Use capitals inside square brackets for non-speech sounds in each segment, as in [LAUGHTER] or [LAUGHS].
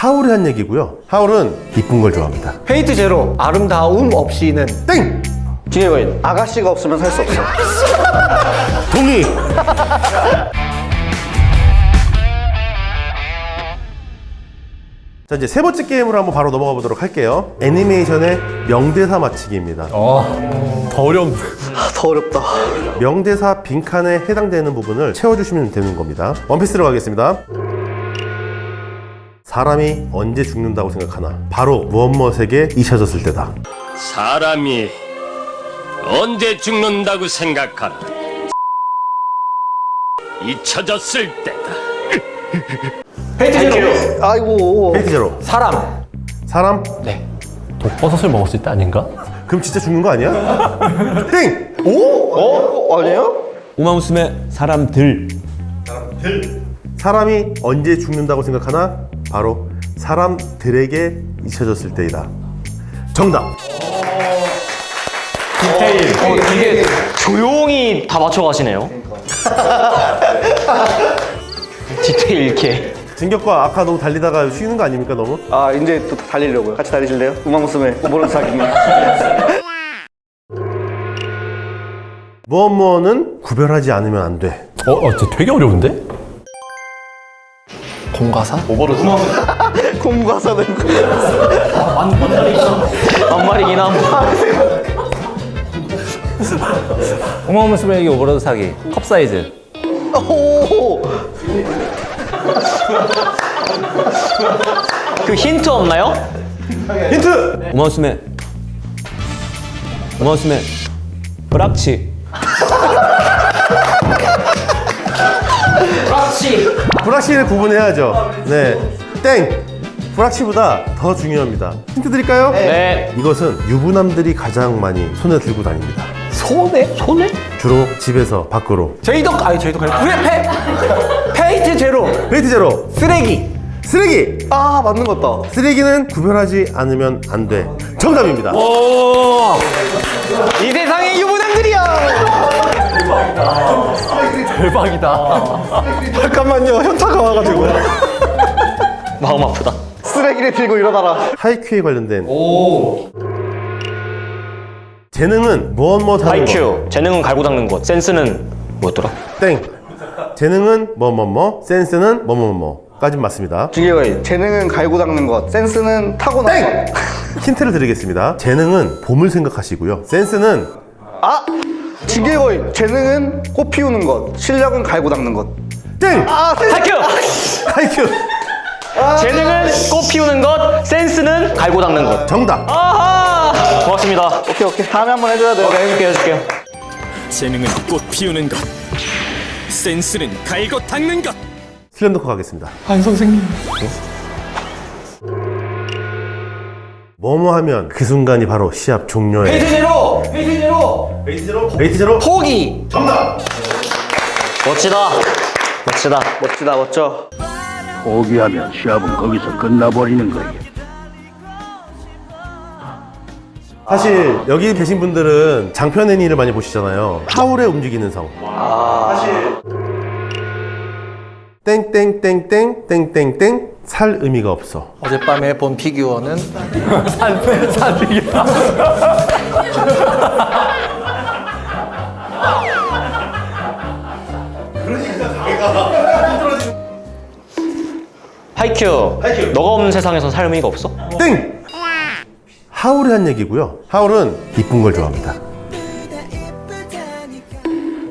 하울이 한 얘기고요. 하울은 이쁜 걸 좋아합니다. 페이트 제로 아름다움 없이는 땡! 기회거인 아가씨가 없으면 살 수 없어. [LAUGHS] 동의! 자 이제 세 번째 게임으로 한번 바로 넘어가 보도록 할게요. 애니메이션의 명대사 맞히기입니다. 더 어려운. 아, 더 어렵다. 명대사 빈칸에 해당되는 부분을 채워주시면 되는 겁니다. 원피스로 가겠습니다. 사람이 언제 죽는다고 생각하나? 바로 무엇 무엇에게 잊혀졌을 때다. 사람이 언제 죽는다고 생각하나 잊혀졌을 때다. 페이트 제로 아이고. 페이트 제로. 사람 사람? 네 독버섯을 먹었을 때 아닌가? 그럼 진짜 죽는 거 아니야? 땡! 어, 아니에요? 우마무스메 사람들 사람이 언제 죽는다고 생각하나? 바로 사람들에게 잊혀졌을 때이다. 정답. 어, 되게 조용히 다 맞춰가시네요. [LAUGHS] 디테일 있게. 진격과 아까 너무 달리다가 쉬는 거 아닙니까 너무? 아, 이제 또 달리려고요. 같이 달리실래요? 우마무스메 모르는 사기. [LAUGHS] 무엇 무엇은 구별하지 않으면 안 돼. 어, 어, 되게 어려운데? 공가사? 공부가사는 반말이긴 함. 우마무스메에게 오버로드 사기. 컵 사이즈. 오. 그 힌트 없나요? 힌트! 우마무스메 우마무스메 브락치 브락시를 구분해야죠. 네. 땡! 브락시보다 더 중요합니다. 힌트 드릴까요? 네. 이것은 유부남들이 가장 많이 손에 들고 다닙니다. 손에 손에 주로 집에서 밖으로. 제이덕 아니 제이덕 아니 우리 페 페이트 제로 페이트 제로. 쓰레기 쓰레기! 아, 맞는 것 같다. 쓰레기는 구별하지 않으면 안 돼. 정답입니다. 이 세상의 유부남들이야 대박이다. [LAUGHS] 잠깐만요. 현타가 와가지고. [LAUGHS] 마음 아프다. 쓰레기를 들고 일어나라. 하이큐에 관련된. 재능은 무엇 무엇 하는 것. IQ. 재능은 갈고 닦는 것. 센스는 뭐였더라? 땡. 재능은 뭐 뭐 뭐, 센스는 뭐 뭐 뭐까진 맞습니다. 기회거인 재능은 갈고 닦는 것. 센스는 타고난 것. 힌트를 드리겠습니다. 재능은 봄을 생각하시고요. 센스는 아! 기회거인 재능은 꽃 피우는 것. 실력은 갈고 닦는 것. 땡! IQ. 하이큐! 재능은 꽃 피우는 것. 센스는 갈고 닦는 것. 정답! 아하. 고맙습니다. 오케이, 오케이. 다음에 한번 해줘야 돼요. 오케이 해줄게요 해줄게요. 재능은 꽃 피우는 것, 센스는 갈고 닦는 것. 슬램덩크 가겠습니다. 안 선생님 뭐뭐 하면 그 순간이 바로 시합 종료의 페이트 제로 페이트 제로 베이트 제로 포기 멋지다. 멋지다. 멋지다, 멋져. 포기하면 시합은 거기서 끝나버리는 거야. 사실 여기 계신 분들은 장편 애니를 많이 보시잖아요. 하울의 움직이는 성. 사실 땡땡땡땡 땡땡땡 살 의미가 없어. 어젯밤에 본 피규어는 [LAUGHS] [LAUGHS] 하이큐. 너가 없는 세상에선 살 의미가 없어? 땡! 하울이 한 얘기고요. 하울은 이쁜 걸 좋아합니다.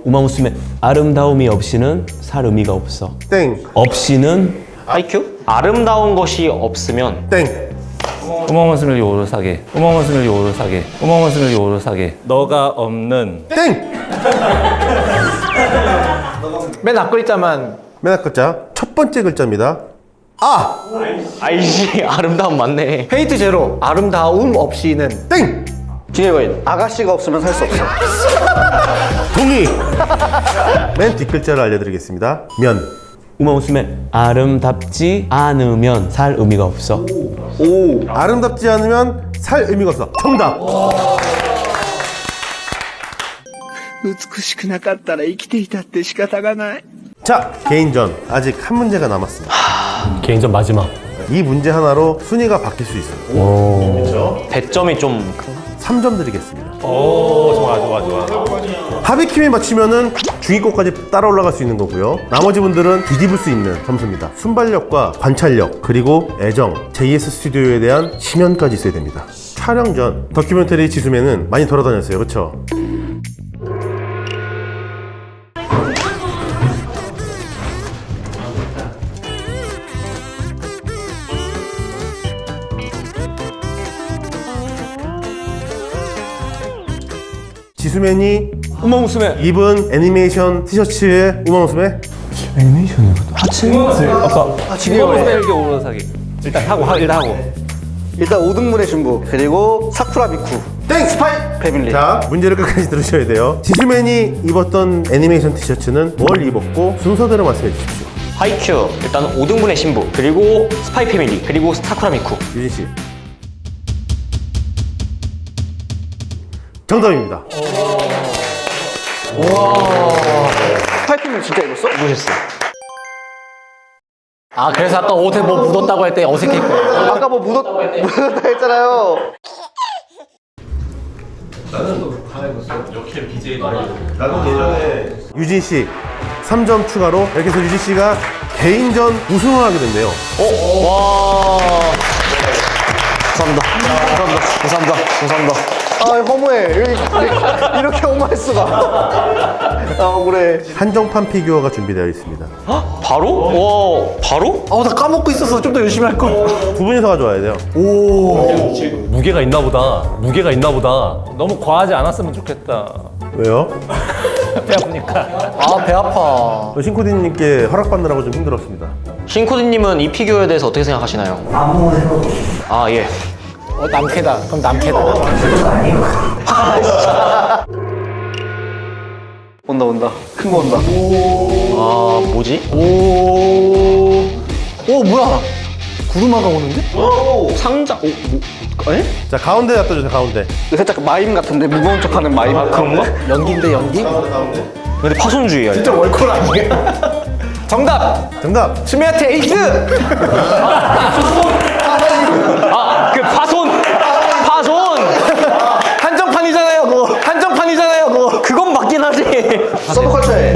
우마무스메 아름다움이 없이는 살 의미가 없어 땡! 없이는 하이큐? 아름다운 것이 없으면 땡! 우마무스메 오로 사기 우마무스메 오로 사기 우마무스메 오로 사기 너가 없는 땡! [LAUGHS] 맨 앞글자만 맨 앞 글자 첫 번째 글자입니다. 아! 아이씨 아름다움 맞네. 페이트 제로 아름다움 없이는 땡! 기회거인 아가씨가 없으면 살 수 없어. [LAUGHS] 동의! 맨 뒷 글자를 알려드리겠습니다. 면. 우마무스메 아름답지 않으면 살 의미가 없어 아름답지 않으면 살 의미가 없어. 정답! 美しくなかったら生きていたって仕方がない。 자, 개인전. 아직 한 문제가 남았습니다. 개인전 마지막. 이 문제 하나로 순위가 바뀔 수 있어요. 배점이 좀 큰가? 3점 드리겠습니다. 오, 좋아, 좋아, 좋아. 하비킴이 맞추면은 중위권까지 따라 올라갈 수 있는 거고요. 나머지 분들은 뒤집을 수 있는 점수입니다. 순발력과 관찰력, 그리고 애정, JS 스튜디오에 대한 심연까지 있어야 됩니다. 촬영 전 다큐멘터리 지수면은 많이 돌아다녔어요. 그렇 지수맨이 우마무스메. 입은 애니메이션 티셔츠에 우마무스메 우마무스메 일기 오르사기. 일단 하고 하, 일단 하고. 일단 5등분의 신부 그리고 사쿠라 미쿠. 땡! 스파이! 패밀리. 자 문제를 끝까지 들으셔야 돼요. 지수맨이 입었던 애니메이션 티셔츠는 뭘 입었고 순서대로 말씀해 주십시오. 하이큐 일단 5등분의 신부 그리고 스파이 패밀리 그리고 스타쿠라 미쿠. 유진 씨 정답입니다. 스파이핑을 진짜 입었어? 누구셨어요? 아 그래서 아까 옷에 뭐 묻었다고 할 때 어색했고. 아까 뭐 묻었, 묻었다 했잖아요. 나도 예전에 유진 씨 3점 추가로. 이렇게 해서 유진 씨가 개인전 우승을 하게 된대요. 와. 감사합니다. 감사합니다. 감사합니다. 감사합니다 아 허무해 이렇게, 이렇게 허무할 수가 아 억울해 한정판 피규어가 준비되어 있습니다 바로? 와 바로? 어나 까먹고 있었어. 좀 더 열심히 할 걸. 두 분이서 가져와야 돼요 무게가 있나 보다. 무게가 있나 보다. 너무 과하지 않았으면 좋겠다. 왜요? [LAUGHS] 배 아프니까. 아 배 아파. 저 신코디님께 허락받느라고 좀 힘들었습니다 신코디님은 이 피규어에 대해서 어떻게 생각하시나요? 아무 생각 없이 아예 어 남캐다. 그럼 남캐다. 온다 온다 큰 거 온다 아 뭐지? 오 뭐야? 구르마가 오는데? 상자 오, 뭐, 에? 자 가운데 갖다 주세요 가운데 살짝 마임 같은데 무거운 척하는 마임 아 그런가? 연기인데 연기? 근데 파손주의야 진짜 월콜 아니야? 정답. 정답 스미아트 에이스. 아그 파손 파손 한정판이잖아요, 그거. 한정판이잖아요, 그거. 그건 맞긴 하지 서브컬처에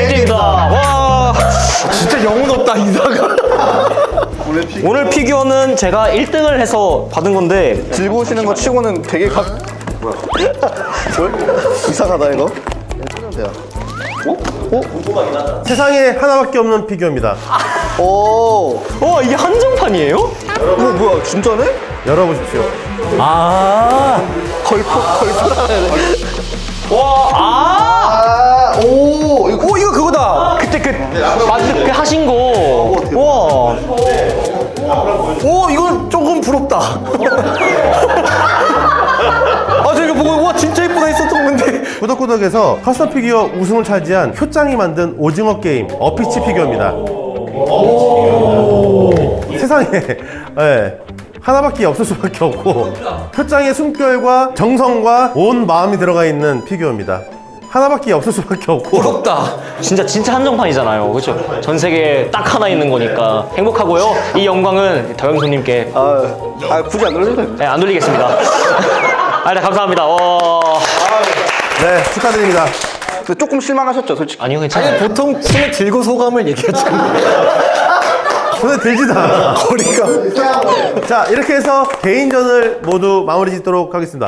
LG입니다. 와. 진짜 영혼 없다 이사가. 오늘 피규어는 제가 1등을 해서 받은 건데 들고 오시는 거 치고는 되게 각 뭐야? 뭘? 이상하다 이거? 세상에 하나밖에 없는 피규어입니다. 오. 와 이게 한정판이에요? 어, 뭐야 진짜네? 열어보십시오. 아, 걸포 걸포라네 와, 아! 그, 그 하신 거. 와. 오 이건 조금 부럽다. [LAUGHS] 아 저 이거 보고 와 진짜 예쁘다 했었던 건데. 꾸덕꾸덕에서 커스텀 피규어 우승을 차지한 효짱이 만든 오징어 게임 어피치 피규어입니다. 세상에 예, 하나밖에 없을 수밖에 없고 효짱의 숨결과 정성과 온 마음이 들어가 있는 피규어입니다. 하나밖에 없을 수밖에 없고 부럽다. 진짜 진짜 한정판이잖아요. 그렇죠? 전 세계에 딱 하나 있는 거니까 행복하고요. 이 영광은 더영수님께 아, 아 굳이 안 돌려도 네, 안 돌리겠습니다. [LAUGHS] 아, 네, 감사합니다. 와. 네 축하드립니다. 돼 조금 실망하셨죠 솔직히 아니요, 괜찮아요. 보통 손에 들고 소감을 얘기하지. [LAUGHS] 손에 들지도 않아. 거리가. 자 이렇게 해서 개인전을 모두 마무리 짓도록 하겠습니다.